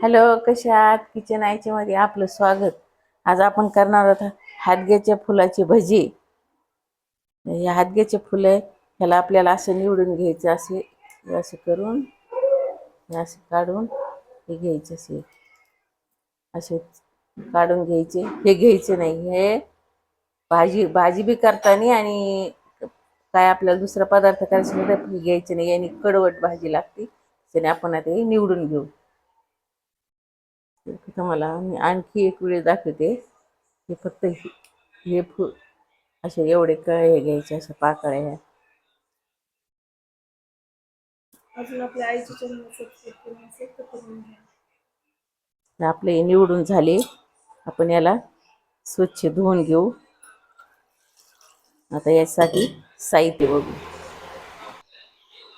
Hello कशा आहात? Kitchen आयच्या मध्ये आपलं स्वागत. आज आपण करणार आहोत हादग्याच्या फुलाची भजी. हे हादग्याचे फुलं आहे ह्याला आपल्याला असं निवडून घ्यायचं असे असं करून असं काढून हे घ्यायचे असे. असे काढून घ्यायचे. हे घ्यायचे नाही हे भाजी भाजी बी करताना आणि काय आपल्याला दुसरा पदार्थ करायचं म्हटलं हे घ्यायचे नाही. आणि कडवट भाजी लागते. त्याने आपण आता हे निवडून घेऊ. तुम्हाला मी आणखी एक वेळ दाखवते. हे फक्त हे फु असे एवढे कळे घ्यायचे अशा पाकळ्या ह्या. अजून आपल्या आईची आपले हे निवडून झाले. आपण याला स्वच्छ धुवून घेऊ. आता यासाठी साहित्य बघू.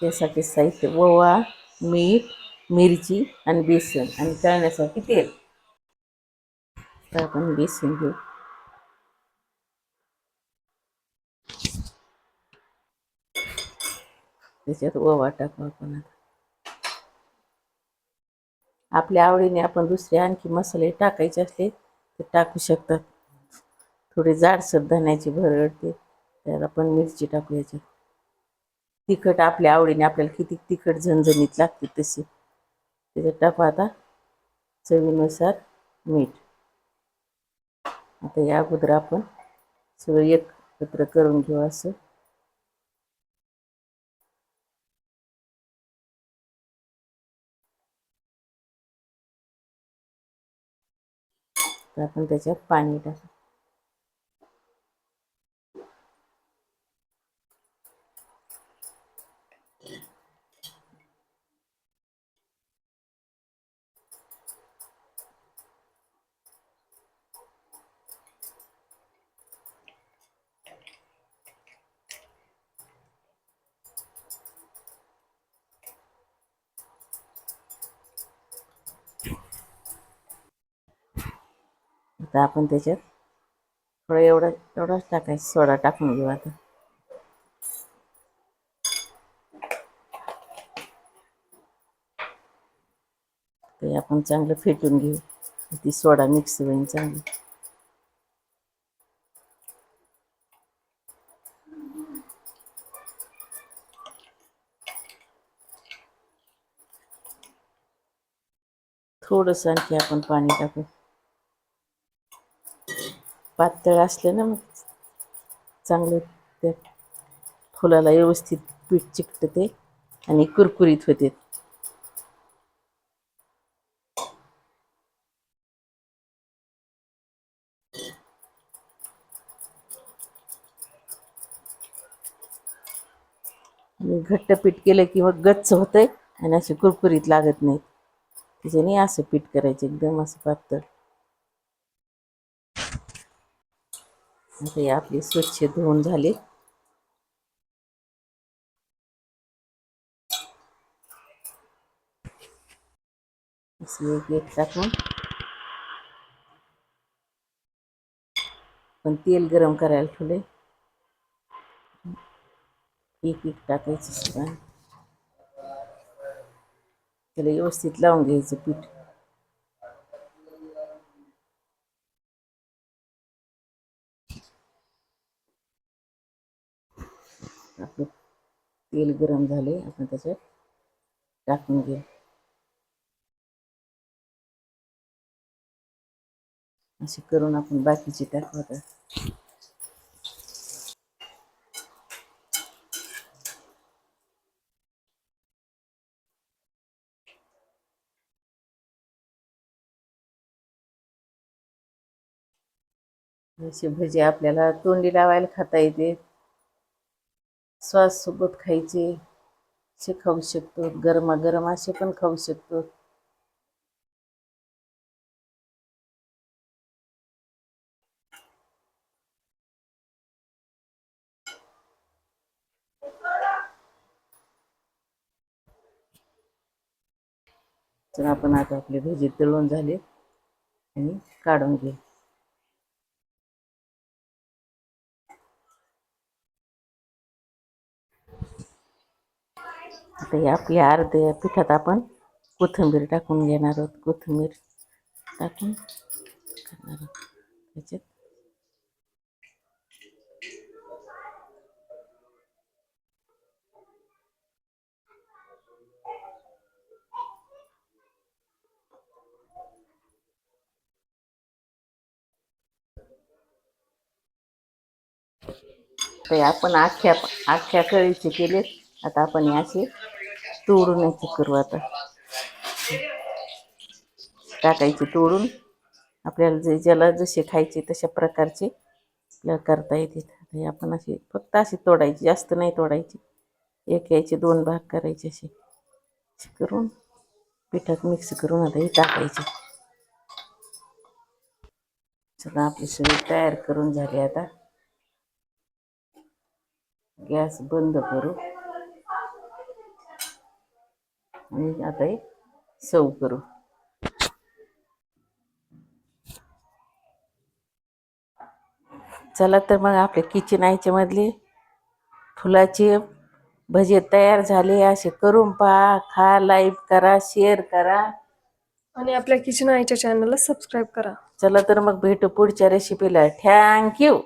त्यासाठी साहित्य ओवा मीठ मिरची आणि बेसन आणि तळण्यासाठी तेल. तर आपण बेसन घेऊ. त्याच्यात ओवा टाकू आपण आपल्या आवडीने आपण दुसरे आणखी मसाले टाकायचे असले तर टाकू शकतात. थोडे जाडसर धण्याची भरडते त्यात आपण मिरची टाकू याच्यात. तिखट आपल्या आवडीने आपल्याला किती तिखट झणझणीत लागते तशी तिथे टाकू आता चवीनुसार मीठ. आता या अगोदर आपण सगळं एकत्र करून घेऊ असं. तर आपण त्याच्यात पाणी टाकू. आता आपण त्याच्यात थोडं एवढं एवढंच टाकायचं. सोडा टाकून घेऊ आता. ते आपण चांगलं फेटून घेऊ. ती सोडा मिक्स होईल चांगली. थोडंसं आणखी आपण पाणी टाकू. पातळ असले ना मग चांगलं त्या फुलाला व्यवस्थित पीठ चिकटते ते आणि कुरकुरीत होते. आणि घट्ट पीठ केलं की मग गच्च होतंय आणि असे कुरकुरीत लागत नाहीत. त्याच्याने असं पीठ करायचं एकदम असं पातळ. हे आपली स्वच्छ धुवून झाले. टाकून. पण तेल गरम करायला ठेवले एक एक टाकायचं सगळं. त्याला व्यवस्थित लावून घ्यायचं पीठ. आपलं तेल गरम झाले आपण त्याच्यात टाकून घेऊ. असे करून आपण बाकीचे टाकवत असे भजी आपल्याला तोंडी लावायला खाता येते. श्वास सोबत खायचे असे खाऊ शकतो. गरमागरम असे पण खाऊ शकतो. तर आपण आता आपले भजी तळून झाले आणि काढून घे आता या आपल्या अर्ध्या पिठात आपण कोथिंबीर टाकून घेणार आहोत. कोथिंबीर टाकून करणार आहोत. त्याच्यात ते आपण आख्या आख्या कळीचे केले आता आपण याचे तोडून याची करू आता. टाकायचे तोडून. आपल्याला जे ज्याला जसे खायचे तशा प्रकारचे आपल्याला करता येते. आपण असे फक्त अशी तोडायची जास्त नाही तोडायची. एक याचे दोन भाग करायचे असे. करून पिठात मिक्स करून आता हे टाकायचे. सगळं आपली सगळी तयार करून झाली आता. गॅस बंद करू. आणि आता हे सर्व करू. चला तर मग आपले किचन आयच्या मधले फुलाचे भजे तयार झाले असे करून पहा खा लाईक करा शेअर करा. आणि आपल्या किचन आईच्या चॅनलला सबस्क्राईब करा. चला तर मग भेटू पुढच्या रेसिपीला थँक्यू